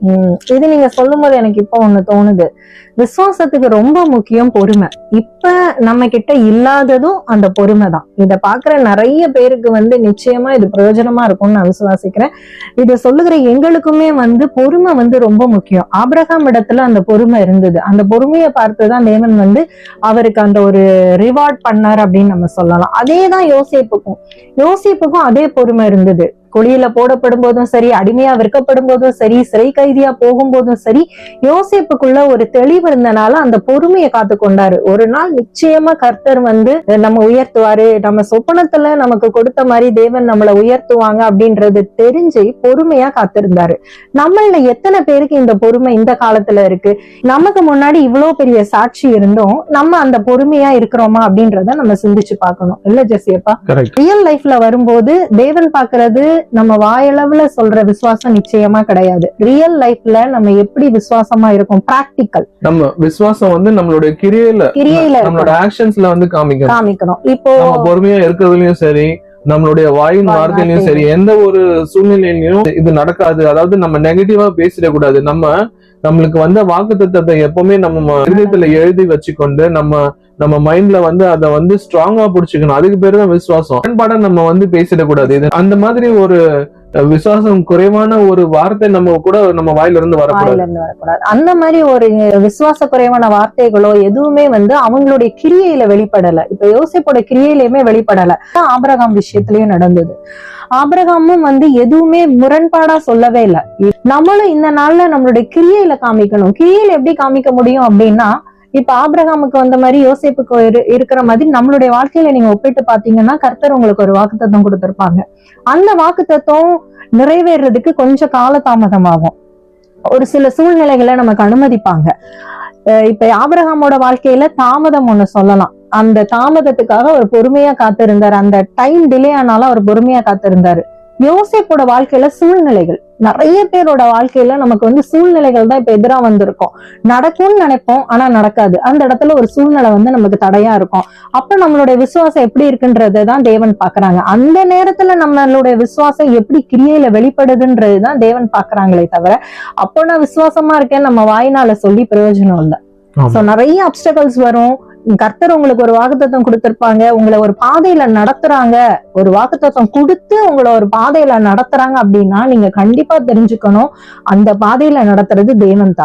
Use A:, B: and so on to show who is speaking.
A: உம் இது நீங்க சொல்லும் போது எனக்கு இப்ப ஒண்ணு தோணுது. விசுவாசத்துக்கு ரொம்ப முக்கியம் பொறுமை. இப்ப நம்ம கிட்ட இல்லாததும் அந்த பொறுமை தான். இத பாக்குற நிறைய பேருக்கு வந்து நிச்சயமா இது பிரயோஜனமா இருக்கும்னு நான் விசுவாசிக்கிறேன். இத சொல்லுகிற எங்களுக்குமே வந்து பொறுமை வந்து ரொம்ப முக்கியம். ஆபிரகாம் இடத்துல அந்த பொறுமை இருந்தது. அந்த பொறுமையை பார்த்துதான் தேவன் வந்து அவருக்கு அந்த ஒரு ரிவார்ட் பண்ணார் அப்படின்னு நம்ம சொல்லலாம். அதே தான் யோசிப்புக்கும். யோசிப்புக்கும் அதே பொறுமை இருந்தது. குழியில போடப்படும் போதும் சரி அடிமையா விற்கப்படும் போதும் சரி சிறை கைதியா போகும்போதும் சரி யோசேப்புக்குள்ள ஒரு தெளிவு இருந்தனால அந்த பொறுமையை காத்து கொண்டாரு. ஒரு நாள் நிச்சயமா கர்த்தர் வந்து நம்ம உயர்த்துவாரு. நம்ம சொப்பனத்துல நமக்கு கொடுத்த மாதிரி தேவன் நம்மளை உயர்த்துவாங்க அப்படின்றது தெரிஞ்சு பொறுமையா காத்திருந்தாரு. நம்மள எத்தனை பேருக்கு இந்த பொறுமை இந்த காலத்துல இருக்கு? நமக்கு முன்னாடி இவ்வளவு பெரிய சாட்சி இருந்தும் நம்ம அந்த பொறுமையா இருக்கிறோமா அப்படின்றத நம்ம சிந்திச்சு பார்க்கணும். இல்ல ஜெசியப்பா? ரியல் லைஃப்ல வரும்போது தேவன் பாக்குறது நம்ம வாயளவுல சொல்ற விசுவாசம் நிச்சயமா கிடையாது. ரியல் லைஃப்ல நம்ம எப்படி விசுவாசமா இருக்கும்? பிராக்டிக்கல்
B: நம்ம விசுவாசம் வந்து நம்மளுடைய கிரியையில
A: கிரியையில
B: நம்மளோட. ஆக்ஷன்ஸ்ல வந்து காமிக்கணும்.
A: காமிக்கணும். இப்போ
B: பொறுமையா இருக்கிறதுலயும் சரி நம்மளுடைய வாயின்
A: வாய்
B: வார்த்தையிலயும் சரி எந்த ஒரு சூழ்நிலையிலயும் இது நடக்காது. அதாவது நம்ம நெகட்டிவா பேசிடக்கூடாது நம்ம நம்மளுக்கு வந்த வாக்கு தத்தத்தை எப்பவுமே நம்ம இதயத்துல எழுதி வச்சுக்கொண்டு நம்ம நம்ம மைண்ட்ல வந்து அதை வந்து ஸ்ட்ராங்கா புடிச்சுக்கணும். அதுக்கு பேரு தான் விசுவாசம். முரண்பாடா நம்ம வந்து பேசிடக்கூடாது. இது அந்த மாதிரி ஒரு விசுவாசம் குறைவான ஒரு வார்த்தை நம்ம கூட நம்ம வாயில இருந்து வரக்கூடாது
A: வரக்கூடாது. அந்த மாதிரி ஒரு விசுவாச குறைவான வார்த்தைகளோ எதுவுமே வந்து அவங்களுடைய கிரியையில வெளிப்படல. இப்ப யோசிப்போட கிரியையிலயுமே வெளிப்படல. ஆபரகாம் விஷயத்திலயும் நடந்தது. ஆபரகாமும் வந்து எதுவுமே முரண்பாடா சொல்லவே இல்லை. நம்மளும் இந்த நாள்ல நம்மளுடைய கிரியையில காமிக்கணும். கிரியையில எப்படி காமிக்க முடியும் அப்படின்னா இப்ப ஆபிரகாமுக்கு வந்த மாதிரி யோசிப்புக்கு இருக்கிற மாதிரி நம்மளுடைய வாழ்க்கையில நீங்க ஒப்பிட்டு பாத்தீங்கன்னா கர்த்தர் உங்களுக்கு ஒரு வாக்குத்தத்தம் கொடுத்திருப்பாங்க. அந்த வாக்குத்தத்தம் நிறைவேறதுக்கு கொஞ்சம் காலதாமதமாகும். ஒரு சில சூழ்நிலைகளை நமக்கு அனுமதிப்பாங்க. இப்ப ஆபிரகாமோட வாழ்க்கையில தாமதம் ஒண்ணு சொல்லலாம். அந்த தாமதத்துக்காக அவர் பொறுமையா காத்திருந்தார். அந்த டைம் டிலே ஆனாலும் அவர் பொறுமையா காத்திருந்தாரு. யோசேப்போட வாழ்க்கையில சூழ்நிலைகள். நிறைய பேரோட வாழ்க்கையில நமக்கு வந்து சூழ்நிலைகள் தான் இப்ப எதிரா வந்திருக்கும். நடக்கும்னு நினைப்போம் ஆனா நடக்காது. அந்த இடத்துல ஒரு சூழ்நிலை வந்து நமக்கு தடையா இருக்கும். அப்ப நம்மளுடைய விசுவாசம் எப்படி இருக்குன்றதை தான் தேவன் பாக்குறாங்க அந்த நேரத்துல நம்மளுடைய விசுவாசம் எப்படி கிரியையில வெளிப்படுதுன்றது தான் தேவன் பாக்குறாங்களே தவிர அப்போ நான் விசுவாசமா இருக்கேன் நம்ம வாயினால சொல்லி பிரயோஜனம் இல்ல. சோ நிறைய அப்டக்கல்ஸ் வரும். கர்த்தர் உங்களுக்கு ஒரு வாக்குத்தத்தம் கொடுத்திருப்பாங்க உங்களை ஒரு பாதையில நடத்துறாங்க ஒரு வாக்குத்தத்தம் கொடுத்து உங்களை ஒரு பாதையில நடத்துறாங்க அப்படின்னா நீங்க கண்டிப்பா தெரிஞ்சுக்கணும். அந்த பாதையில நடத்துறது தேவன் தான்.